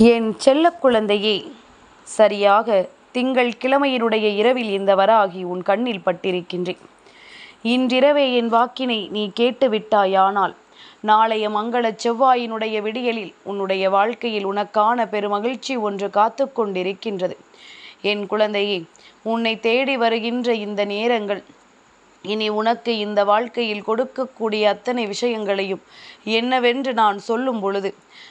என் செல்ல குழந்தையே சரியாக திங்கள் கிழமையினுடைய இரவில் இந்த வராகி உன் கண்ணில் பட்டிருக்கின்றேன். இன்றிரவே என் வாக்கினை நீ கேட்டுவிட்டாயானால் நாளைய மங்கள செவ்வாயினுடைய விடியலில் உன்னுடைய வாழ்க்கையில் உனக்கான பெருமகிழ்ச்சி ஒன்று காத்து கொண்டிருக்கின்றது என் குழந்தையே உன்னை தேடி வருகின்ற இந்த நேரங்கள் இனி உனக்கு இந்த வாழ்க்கையில் கொடுக்கக்கூடிய அத்தனை விஷயங்களையும் என்னவென்று நான் சொல்லும் பொழுது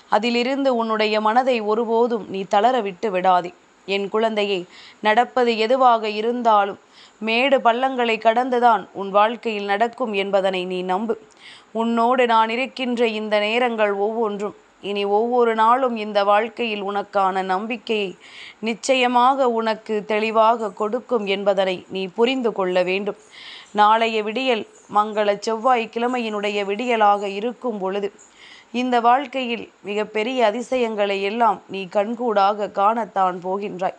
அதிலிருந்து உன்னுடைய மனதை ஒருபோதும் நீ தளர விட்டு விடாதே. என் குழந்தையை நடப்பது எதுவாக இருந்தாலும் மேடு பள்ளங்களை கடந்துதான் உன் வாழ்க்கையில் நடக்கும் என்பதனை நீ நம்பு. உன்னோடு நான் இருக்கின்ற இந்த நேரங்கள் ஒவ்வொன்றும் இனி ஒவ்வொரு நாளும் இந்த வாழ்க்கையில் உனக்கான நம்பிக்கையை நிச்சயமாக உனக்கு தெளிவாக கொடுக்கும் என்பதனை நீ புரிந்து கொள்ள வேண்டும். நாளைய விடியல் மங்கள செவ்வாய் கிழமையினுடைய விடியலாக இருக்கும் பொழுது இந்த வாழ்க்கையில் மிகப்பெரிய அதிசயங்களை எல்லாம் நீ கண்கூடாக காணத்தான் போகின்றாய்.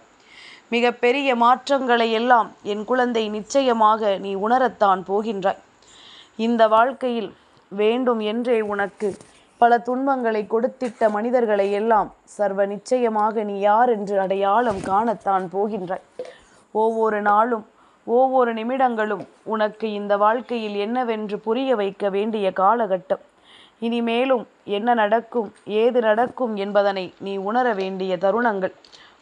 மிகப்பெரிய மாற்றங்களை எல்லாம் என் குழந்தை நிச்சயமாக நீ உணரத்தான் போகின்றாய். இந்த வாழ்க்கையில் வேண்டும் என்றே உனக்கு பல துன்பங்களை கொடுத்திட்ட மனிதர்களை எல்லாம் சர்வ நிச்சயமாக நீ யார் என்று அடையாளம் காணத்தான் போகின்றாய். ஒவ்வொரு நாளும் ஒவ்வொரு நிமிடங்களும் உனக்கு இந்த வாழ்க்கையில் என்னவென்று புரிய வைக்க வேண்டிய காலகட்டம். இனிமேலும் என்ன நடக்கும் ஏது நடக்கும் என்பதனை நீ உணர வேண்டிய தருணங்கள்.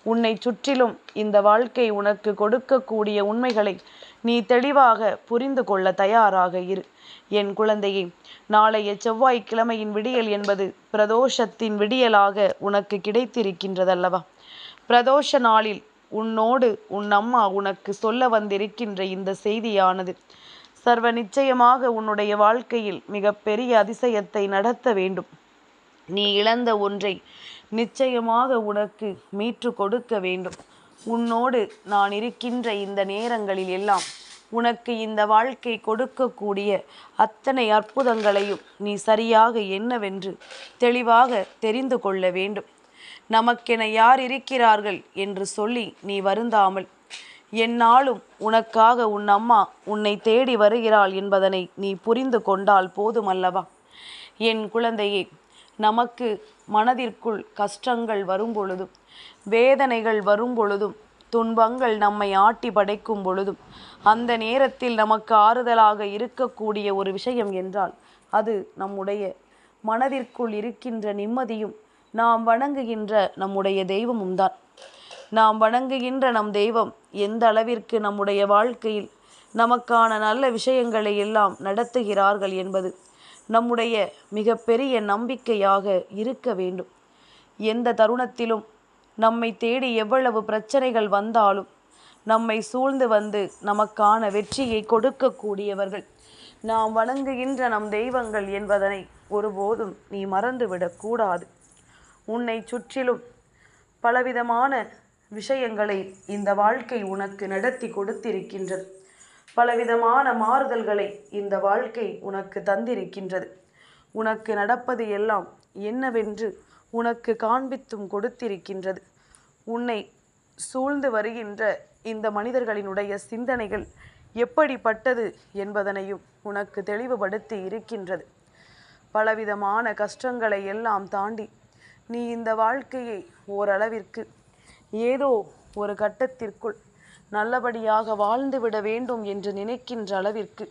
உன்னை சுற்றிலும் இந்த வாழ்க்கை உனக்கு கொடுக்கக்கூடிய உண்மைகளை நீ தெளிவாக புரிந்து கொள்ள தயாராக இரு. என் குழந்தையே நாளைய செவ்வாய்க்கிழமையின் விடியல் என்பது பிரதோஷத்தின் விடியலாக உனக்கு கிடைத்திருக்கின்றதல்லவா? பிரதோஷ நாளில் உன்னோடு உன் அம்மா உனக்கு சொல்ல வந்திருக்கின்ற இந்த செய்தியானது சர்வ நிச்சயமாக உன்னுடைய வாழ்க்கையில் மிகப்பெரிய அதிசயத்தை நடத்த வேண்டும். நீ இழந்த ஒன்றை நிச்சயமாக உனக்கு மீற்று கொடுக்க வேண்டும். உன்னோடு நான் இருக்கின்ற இந்த நேரங்களில் எல்லாம் உனக்கு இந்த வாழ்க்கை கொடுக்கக்கூடிய அத்தனை அற்புதங்களையும் நீ சரியாக என்னவென்று தெளிவாக தெரிந்து கொள்ள வேண்டும். நமக்கென யார் இருக்கிறார்கள் என்று சொல்லி நீ வருந்தாமல். என்னாலும் உனக்காக உன் அம்மா உன்னை தேடி வருகிறாள் என்பதனை நீ புரிந்து கொண்டால் போதுமல்லவா? என் குழந்தையே நமக்கு மனதிற்குள் கஷ்டங்கள் வரும்பொழுதும் வேதனைகள் வரும் பொழுதும் துன்பங்கள் நம்மை ஆட்டி படைக்கும் பொழுதும் அந்த நேரத்தில் நமக்கு ஆறுதலாக இருக்கக்கூடிய ஒரு விஷயம் என்றால் அது நம்முடைய மனதிற்குள் இருக்கின்ற நிம்மதியும் நாம் வணங்குகின்ற நம்முடைய தெய்வமும் தான் நாம் வணங்குகின்ற நம் தெய்வம் எந்த அளவிற்கு நம்முடைய வாழ்க்கையில் நமக்கான நல்ல விஷயங்களை எல்லாம் நடத்துகிறார்கள் என்பது நம்முடைய மிகப்பெரிய நம்பிக்கையாக இருக்க வேண்டும். எந்த தருணத்திலும் நம்மை தேடி எவ்வளவு பிரச்சனைகள் வந்தாலும் நம்மை சூழ்ந்து வந்து நமக்கான வெற்றியை கொடுக்கக்கூடியவர்கள். நாம் வணங்குகின்ற நம் தெய்வங்கள் என்பதனை ஒருபோதும் நீ மறந்துவிடக்கூடாது உன்னை சுற்றிலும். பலவிதமான விஷயங்களை இந்த வாழ்க்கை உனக்கு நடத்தி கொடுத்திருக்கின்றது. பலவிதமான மாறுதல்களை இந்த வாழ்க்கை உனக்கு தந்திருக்கின்றது. உனக்கு நடப்பது எல்லாம் என்னவென்று உனக்கு காண்பித்தும் கொடுத்திருக்கின்றது. உன்னை சூழ்ந்து வருகின்ற இந்த மனிதர்களினுடைய சிந்தனைகள் எப்படிப்பட்டது என்பதனையும் உனக்கு தெளிவுபடுத்தி இருக்கின்றது. பலவிதமான கஷ்டங்களை எல்லாம் தாண்டி நீ இந்த வாழ்க்கையை ஓரளவிற்கு ஏதோ ஒரு கட்டத்திற்குள் நல்லபடியாக வாழ்ந்துவிட வேண்டும் என்று நினைக்கின்ற அளவிற்கு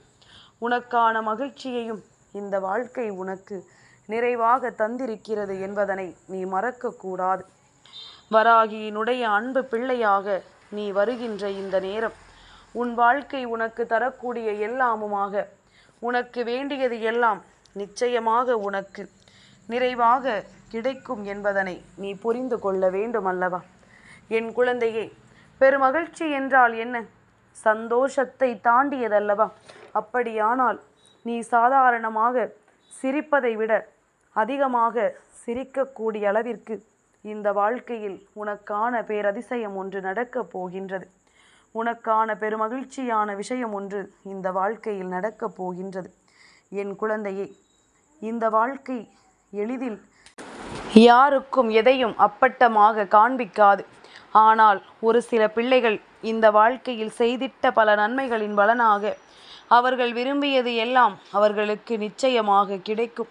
உனக்கான மகிழ்ச்சியையும் இந்த வாழ்க்கை உனக்கு நிறைவாக தந்திருக்கிறது என்பதனை நீ மறக்கக்கூடாது. வராகியினுடைய அன்பு பிள்ளையாக நீ வருகின்ற இந்த நேரம் உன் வாழ்க்கை உனக்கு தரக்கூடிய எல்லாமுமாக உனக்கு வேண்டியது எல்லாம் நிச்சயமாக உனக்கு நிறைவாக கிடைக்கும் என்பதனை நீ புரிந்து கொள்ள வேண்டும் அல்லவா என் குழந்தையே பெருமகிழ்ச்சி என்றால் என்ன? சந்தோஷத்தை தாண்டியதல்லவா? அப்படியானால் நீ சாதாரணமாக சிரிப்பதை விட அதிகமாக சிரிக்கக்கூடிய அளவிற்கு இந்த வாழ்க்கையில் உனக்கான பேரதிசயம் ஒன்று நடக்கப் போகின்றது. உனக்கான பெருமகிழ்ச்சியான விஷயம் ஒன்று இந்த வாழ்க்கையில் நடக்கப் போகின்றது. என் குழந்தையே இந்த வாழ்க்கை எளிதில் யாருக்கும் எதையும் அப்பட்டமாக காண்பிக்காது. ஆனால் ஒரு சில பிள்ளைகள் இந்த வாழ்க்கையில் செய்திட்ட பல நன்மைகளின் பலனாக அவர்கள் விரும்பியது எல்லாம் அவர்களுக்கு நிச்சயமாக கிடைக்கும்.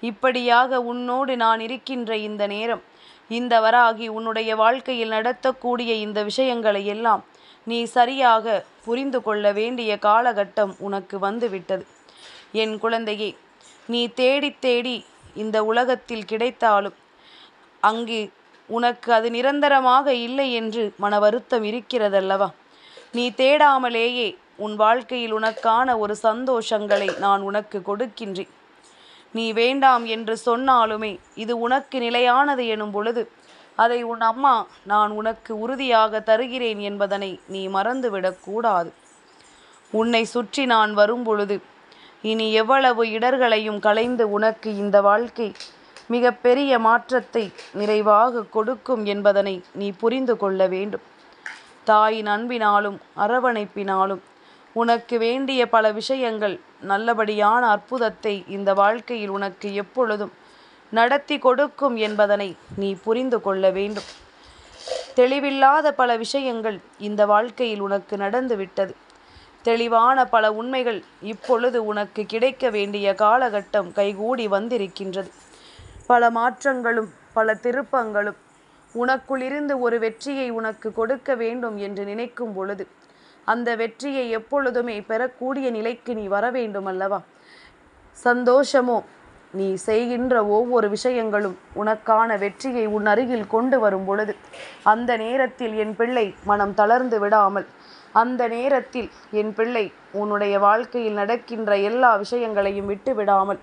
இப்படியாக உன்னோடு நான் இருக்கின்ற இந்த நேரம் இந்த வராகி உன்னுடைய வாழ்க்கையில் நடத்தக்கூடிய இந்த விஷயங்களை எல்லாம் நீ சரியாக புரிந்து கொள்ள வேண்டிய காலகட்டம் உனக்கு வந்துவிட்டது. என் குழந்தையே நீ தேடி தேடி இந்த உலகத்தில் கிடைத்தாலும் அங்கு உனக்கு அது நிரந்தரமாக இல்லை என்று மன வருத்தம் இருக்கிறதல்லவா? நீ தேடாமலேயே உன் வாழ்க்கையில் உனக்கான ஒரு சந்தோஷங்களை நான் உனக்கு கொடுக்கின்றேன். நீ வேண்டாம் என்று சொன்னாலுமே இது உனக்கு நிலையானது எனும் பொழுது அதை உன் அம்மா நான் உனக்கு உறுதியாக தருகிறேன் என்பதனை நீ மறந்துவிடக்கூடாது. உன்னை சுற்றி நான் வரும் பொழுது இனி எவ்வளவு இடர்களையும் களைந்து உனக்கு இந்த வாழ்க்கை மிக பெரிய மாற்றத்தை நிறைவாக கொடுக்கும் என்பதனை நீ புரிந்து கொள்ள வேண்டும். தாயின் அன்பினாலும் அரவணைப்பினாலும் உனக்கு வேண்டிய பல விஷயங்கள் நல்லபடியான அற்புதத்தை இந்த வாழ்க்கையில் உனக்கு எப்பொழுதும் நடத்தி கொடுக்கும் என்பதனை நீ புரிந்து கொள்ள வேண்டும். தெளிவில்லாத பல விஷயங்கள் இந்த வாழ்க்கையில் உனக்கு நடந்துவிட்டது. தெளிவான பல உண்மைகள் இப்பொழுது உனக்கு கிடைக்க வேண்டிய காலகட்டம் கைகூடி வந்திருக்கின்றது. பல மாற்றங்களும் பல திருப்பங்களும் உனக்குள்ளிருந்து ஒரு வெற்றியை உனக்கு கொடுக்க வேண்டும் என்று நினைக்கும் பொழுது அந்த வெற்றியை எப்பொழுதுமே பெறக்கூடிய நிலைக்கு நீ வர வேண்டும் அல்லவா சந்தோஷமோ? நீ செய்கின்ற ஒவ்வொரு விஷயங்களும் உனக்கான வெற்றியை உன் அருகில் கொண்டு வரும் பொழுது அந்த நேரத்தில் என் பிள்ளை மனம் தளர்ந்து விடாமல் அந்த நேரத்தில் என் பிள்ளை உன்னுடைய வாழ்க்கையில் நடக்கின்ற எல்லா விஷயங்களையும் விட்டு விடாமல்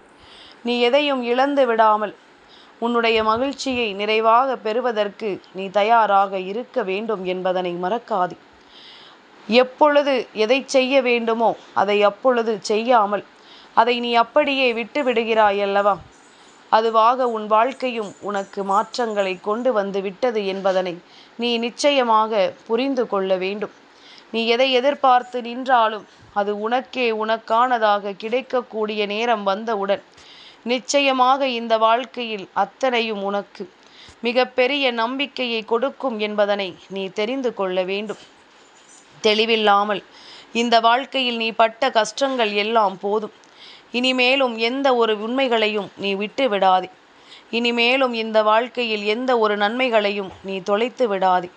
நீ எதையும் இழந்து விடாமல் உன்னுடைய மகிழ்ச்சியை நிறைவாக பெறுவதற்கு நீ தயாராக இருக்க வேண்டும் என்பதனை மறக்காதே. எப்பொழுது எதை செய்ய வேண்டுமோ அதை அப்பொழுது செய்யாமல் அதை நீ அப்படியே விட்டு விடுகிறாய் அல்லவா? அதுவாக உன் வாழ்க்கையும் உனக்கு மாற்றங்களை கொண்டு வந்து விட்டது என்பதனை நீ நிச்சயமாக புரிந்து கொள்ள வேண்டும். நீ எதை எதிர்பார்த்து நின்றாலும் அது உனக்கே உனக்கானதாக கிடைக்கக்கூடிய நேரம் வந்தவுடன் நிச்சயமாக இந்த வாழ்க்கையில் அத்தனையும் உனக்கு மிகப்பெரிய நம்பிக்கையை கொடுக்கும் என்பதனை நீ தெரிந்து கொள்ள வேண்டும். தெளிவில்லாமல் இந்த வாழ்க்கையில் நீ பட்ட கஷ்டங்கள் எல்லாம் போதும். இனிமேலும் எந்த ஒரு உண்மைகளையும் நீ விட்டு விடாதே இனிமேலும் இந்த வாழ்க்கையில் எந்த ஒரு நன்மைகளையும் நீ தொலைத்து விடாதே.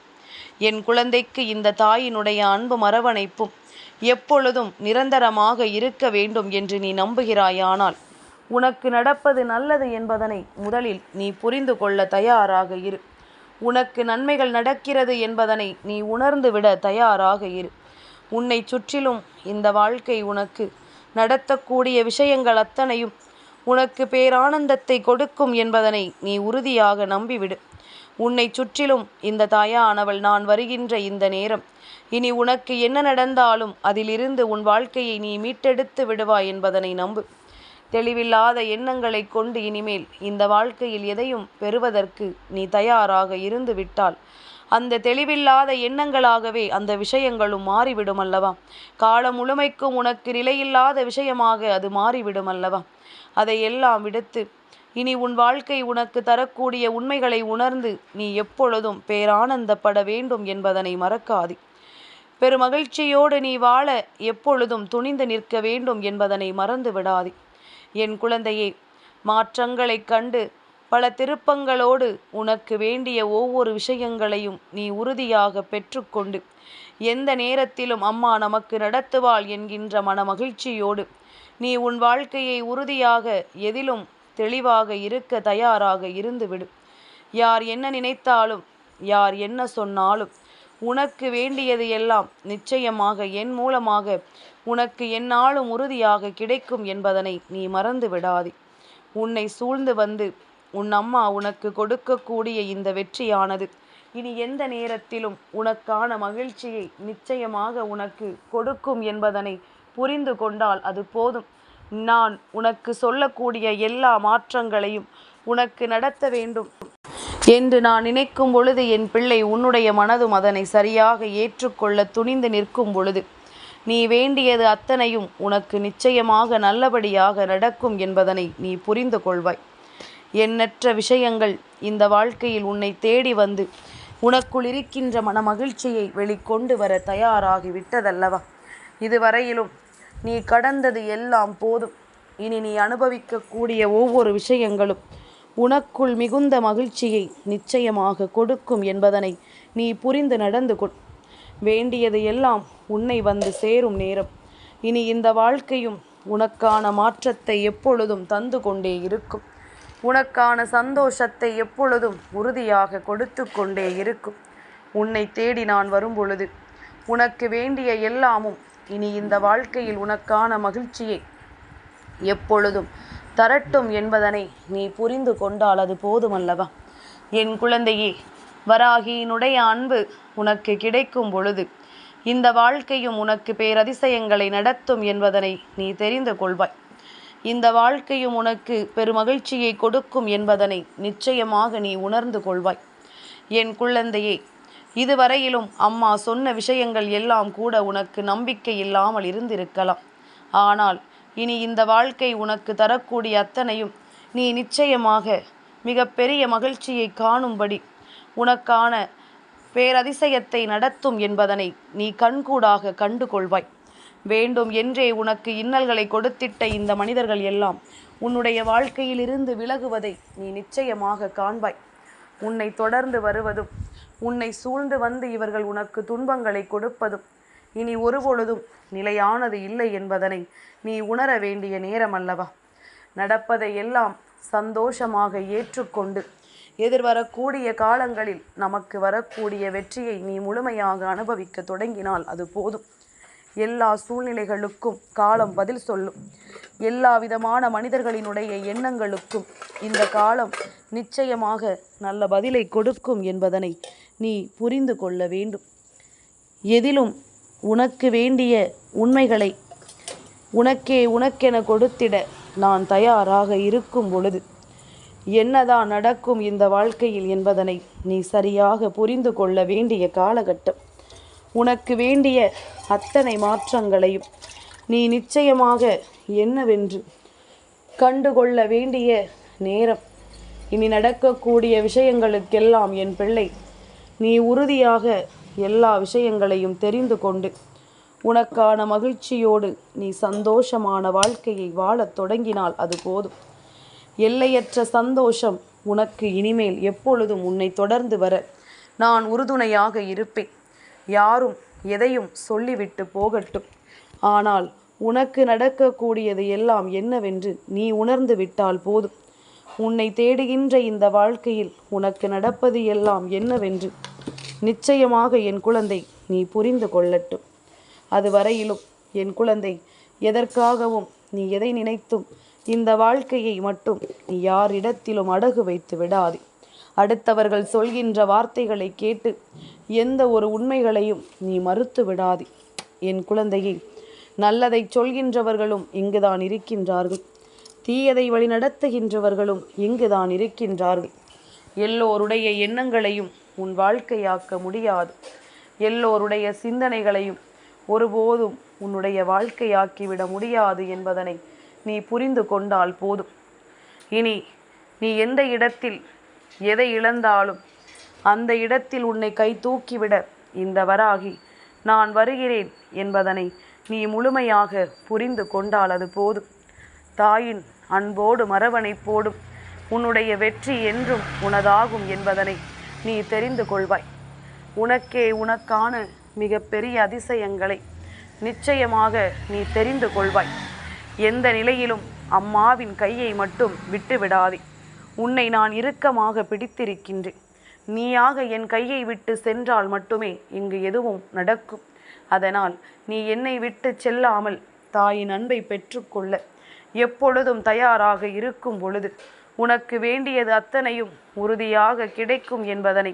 என் குழந்தைக்கு இந்த தாயினுடைய அன்பு மரவணைப்பும் எப்பொழுதும் நிரந்தரமாக இருக்க வேண்டும் என்று நீ நம்புகிறாயானால் உனக்கு நடப்பது நல்லது என்பதனை முதலில் நீ புரிந்து கொள்ள தயாராக இரு. உனக்கு நன்மைகள் நடக்கிறது என்பதனை நீ உணர்ந்து விட தயாராக இரு. உன்னை சுற்றிலும் இந்த வாழ்க்கை உனக்கு நடத்தக்கூடிய விஷயங்கள் அத்தனையும் உனக்கு பேரானந்தத்தை கொடுக்கும் என்பதனை நீ உறுதியாக நம்பிவிடு. உன்னை சுற்றிலும் இந்த தாயானவள் நான் வருகின்ற இந்த நேரம். இனி உனக்கு என்ன நடந்தாலும் அதிலிருந்து உன் வாழ்க்கையை நீ மீட்டெடுத்து விடுவாய் என்பதனை நம்பு. தெளிவில்லாத எண்ணங்களை கொண்டு இனிமேல் இந்த வாழ்க்கையில் எதையும் பெறுவதற்கு நீ தயாராக இருந்து விட்டால் அந்த தெளிவில்லாத எண்ணங்களாகவே அந்த விஷயங்களும் மாறிவிடும் அல்லவா? காலம் முழுமைக்கும் உனக்கு நிலையில்லாத விஷயமாக அது மாறிவிடும் அல்லவா? அதையெல்லாம் விடுத்து இனி உன் வாழ்க்கை உனக்கு தரக்கூடிய உண்மைகளை உணர்ந்து நீ எப்பொழுதும் பேரானந்தப்பட வேண்டும் என்பதனை மறக்காது. பெருமகிழ்ச்சியோடு நீ வாழ எப்பொழுதும் துணிந்து நிற்க வேண்டும் என்பதனை மறந்து விடாதே. என் குழந்தையே மாற்றங்களைக் கண்டு பல திருப்பங்களோடு உனக்கு வேண்டிய ஒவ்வொரு விஷயங்களையும் நீ உறுதியாக பெற்றுக்கொண்டு எந்த நேரத்திலும் அம்மா நமக்கு நடத்துவாள் என்கின்ற மன மகிழ்ச்சியோடு நீ உன் வாழ்க்கையை உறுதியாக எதிலும் தெளிவாக இருக்க தயாராக இருந்துவிடு யார் என்ன நினைத்தாலும் யார் என்ன சொன்னாலும் உனக்கு வேண்டியது எல்லாம் நிச்சயமாக என் மூலமாக உனக்கு என்னாலும் உறுதியாக கிடைக்கும் என்பதனை நீ மறந்து விடாதே. உன்னை சூழ்ந்து வந்து உன் அம்மா உனக்கு கொடுக்கக்கூடிய இந்த வெற்றியானது இனி எந்த நேரத்திலும் உனக்கான மகிழ்ச்சியை நிச்சயமாக உனக்கு கொடுக்கும் என்பதனை புரிந்து கொண்டால் அது போதும். நான் உனக்கு சொல்லக்கூடிய எல்லா மாற்றங்களையும் உனக்கு நடத்த வேண்டும் என்று நான் நினைக்கும் பொழுது என் பிள்ளை உன்னுடைய மனதும் அதனை சரியாக ஏற்றுக்கொள்ள துணிந்து நிற்கும் பொழுது நீ வேண்டியது அத்தனையும் உனக்கு நிச்சயமாக நல்லபடியாக நடக்கும் என்பதனை நீ புரிந்து கொள்வாய். எண்ணற்ற விஷயங்கள் இந்த வாழ்க்கையில் உன்னை தேடி வந்து உனக்குள் இருக்கின்ற மன மகிழ்ச்சியை வெளிக்கொண்டு வர தயாராகி விட்டதல்லவா இதுவரையிலும் நீ கடந்தது எல்லாம் போதும். இனி நீ அனுபவிக்கக்கூடிய ஒவ்வொரு விஷயங்களும் உனக்குள் மிகுந்த மகிழ்ச்சியை நிச்சயமாக கொடுக்கும் என்பதனை நீ புரிந்து நடந்து கொள். வேண்டியது எல்லாம் உன்னை வந்து சேரும் நேரம். இனி இந்த வாழ்க்கையும் உனக்கான மாற்றத்தை எப்பொழுதும் தந்து கொண்டே இருக்கும். உனக்கான சந்தோஷத்தை எப்பொழுதும் உறுதியாக கொடுத்து கொண்டே இருக்கும். உன்னை தேடி நான் வரும் பொழுது உனக்கு வேண்டிய எல்லாமும் இனி இந்த வாழ்க்கையில் உனக்கான மகிழ்ச்சியை எப்பொழுதும் தரட்டும் என்பதனை நீ புரிந்து கொண்டால் அது போதுமல்லவா? என் குழந்தையே வராகியினுடைய அன்பு உனக்கு கிடைக்கும் பொழுது இந்த வாழ்க்கையும் உனக்கு பேரதிசயங்களை நடத்தும் என்பதனை நீ தெரிந்து கொள்வாய். இந்த வாழ்க்கையும் உனக்கு பெருமகிழ்ச்சியை கொடுக்கும் என்பதனை நிச்சயமாக நீ உணர்ந்து கொள்வாய். என் குழந்தையே இதுவரையிலும் அம்மா சொன்ன விஷயங்கள் எல்லாம் கூட உனக்கு நம்பிக்கை இல்லாமல் இருந்திருக்கலாம். ஆனால் இனி இந்த வாழ்க்கை உனக்கு தரக்கூடிய அத்தனையும் நீ நிச்சயமாக மிகப்பெரிய மகிழ்ச்சியை காணும்படி உனக்கான பேரதிசயத்தை நடத்தும் என்பதனை நீ கண்கூடாக கண்டு கொள்வாய் வேண்டும் என்றே உனக்கு இன்னல்களை கொடுத்திட்ட இந்த மனிதர்கள் எல்லாம் உன்னுடைய வாழ்க்கையிலிருந்து விலகுவதை நீ நிச்சயமாக காண்பாய். உன்னை தொடர்ந்து வருவதும் உன்னை சூழ்ந்து வந்து இவர்கள் உனக்கு துன்பங்களை கொடுப்பதும் இனி ஒருபொழுதும் நிலையானது இல்லை என்பதனை நீ உணர வேண்டிய நேரம் அல்லவா நடப்பதை எல்லாம் சந்தோஷமாக ஏற்றுக்கொண்டு எதிர்வரக்கூடிய காலங்களில் நமக்கு வரக்கூடிய வெற்றியை நீ முழுமையாக அனுபவிக்க தொடங்கினால் அது போதும். எல்லா சூழ்நிலைகளுக்கும் காலம் பதில் சொல்லும். எல்லா விதமான மனிதர்களினுடைய எண்ணங்களுக்கும் இந்த காலம் நிச்சயமாக நல்ல பதிலை கொடுக்கும் என்பதனை நீ புரிந்து கொள்ள வேண்டும். எதிலும் உனக்கு வேண்டிய உண்மைகளை உனக்கே உனக்கென கொடுத்திட நான் தயாராக இருக்கும் பொழுது என்னதான் நடக்கும் இந்த வாழ்க்கையில் என்பதனை நீ சரியாக புரிந்து கொள்ள வேண்டிய காலகட்டம். உனக்கு வேண்டிய அத்தனை மாற்றங்களையும் நீ நிச்சயமாக என்னவென்று கண்டுகொள்ள வேண்டிய நேரம். இனி நடக்கக்கூடிய விஷயங்களுக்கெல்லாம் என் பிள்ளை நீ உறுதியாக எல்லா விஷயங்களையும் தெரிந்து கொண்டு உனக்கான மகிழ்ச்சியோடு நீ சந்தோஷமான வாழ்க்கையை வாழத் தொடங்கினால் அது போதும். எல்லையற்ற சந்தோஷம் உனக்கு இனிமேல் எப்பொழுதும் உன்னை தொடர்ந்து வர நான் உறுதுணையாக இருப்பேன். யாரும் எதையும் சொல்லிவிட்டு போகட்டும். ஆனால் உனக்கு நடக்கக்கூடியது எல்லாம் என்னவென்று நீ உணர்ந்து விட்டால் போதும். உன்னை தேடுகின்ற இந்த வாழ்க்கையில் உனக்கு நடப்பது எல்லாம் என்னவென்று நிச்சயமாக என் குழந்தை நீ புரிந்து கொள்ளட்டும். அது வரையிலும் என் குழந்தை எதற்காகவும் நீ எதை நினைத்தும் இந்த வாழ்க்கையை மட்டும் நீ யாரிடத்திலும் அடகு வைத்து விடாதே. அடுத்தவர்கள் சொல்கின்ற வார்த்தைகளை கேட்டு எந்த ஒரு உண்மைகளையும் நீ மறுத்து விடாதே. என் குழந்தையை நல்லதை சொல்கின்றவர்களும் இங்குதான் இருக்கின்றார்கள். தீயதை வழிநடத்துகின்றவர்களும் இங்குதான் இருக்கின்றார்கள். எல்லோருடைய எண்ணங்களையும் உன் வாழ்க்கையாக்க முடியாது. எல்லோருடைய சிந்தனைகளையும் ஒருபோதும் உன்னுடைய வாழ்க்கையாக்கிவிட முடியாது என்பதனை நீ புரிந்து கொண்டால் போதும். இனி நீ எந்த இடத்தில் எதை இழந்தாலும் அந்த இடத்தில் உன்னை கை தூக்கிவிட இந்த வராகி நான் வருகிறேன் என்பதனை நீ முழுமையாக புரிந்து கொண்டால் அது போதும். தாயின் அன்போடு மரவணைப்போடும் உன்னுடைய வெற்றி என்றும் உனதாகும் என்பதனை நீ தெரிந்து கொள்வாய். உனக்கே உனக்கான மிக பெரிய அதிசயங்களை நிச்சயமாக நீ தெரிந்து கொள்வாய். எந்த நிலையிலும் அம்மாவின் கையை மட்டும் விட்டுவிடாதே. உன்னை நான் இறுக்கமாக பிடித்திருக்கின்றேன். நீயாக என் கையை விட்டு சென்றால் மட்டுமே இங்கு எதுவும் நடக்கும். அதனால் நீ என்னை விட்டு செல்லாமல் தாயின் அன்பை பெற்றுக்கொள்ள எப்பொழுதும் தயாராக இருக்கும் பொழுது உனக்கு வேண்டியது அத்தனையும் உறுதியாக கிடைக்கும் என்பதனை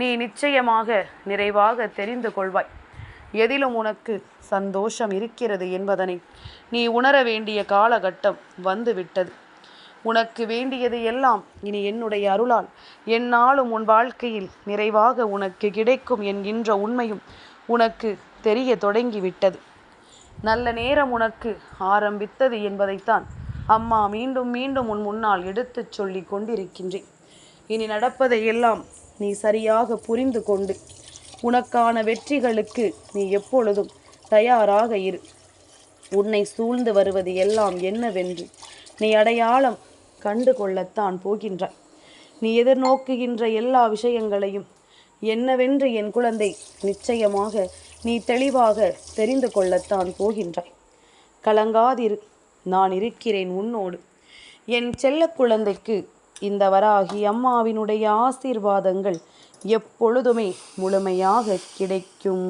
நீ நிச்சயமாக நிறைவாக தெரிந்து கொள்வாய். எதிலும் உனக்கு சந்தோஷம் இருக்கிறது என்பதனை நீ உணர வேண்டிய காலகட்டம் வந்துவிட்டது. உனக்கு வேண்டியது எல்லாம் இனி என்னுடைய அருளால் என்னாலும் உன் வாழ்க்கையில் நிறைவாக உனக்கு கிடைக்கும் என்கின்ற உண்மையும் உனக்கு தெரிய தொடங்கிவிட்டது. நல்ல நேரம் உனக்கு ஆரம்பித்தது என்பதைத்தான் அம்மா மீண்டும் மீண்டும் உன் முன்னால் எடுத்துச் சொல்லி கொண்டிருக்கின்றேன். இனி நடப்பதை எல்லாம் நீ சரியாக புரிந்து கொண்டு உனக்கான வெற்றிகளுக்கு நீ எப்பொழுதும் தயாராக இரு. உன்னை சூழ்ந்து வருவது எல்லாம் என்னவென்று நீ அடையாளம் கண்டு கொள்ளத்தான் போகின்றாய். நீ எதிர்நோக்குகின்ற எல்லா விஷயங்களையும் என்னவென்று என் குழந்தை நிச்சயமாக நீ தெளிவாக தெரிந்து கொள்ளத்தான் போகின்றாய். கலங்காதிரு. நான் இருக்கிறேன் உன்னோடு. என் செல்ல குழந்தைக்கு இந்த வராகி அம்மாவினுடைய ஆசீர்வாதங்கள் எப்பொழுதுமே முழுமையாக கிடைக்கும்.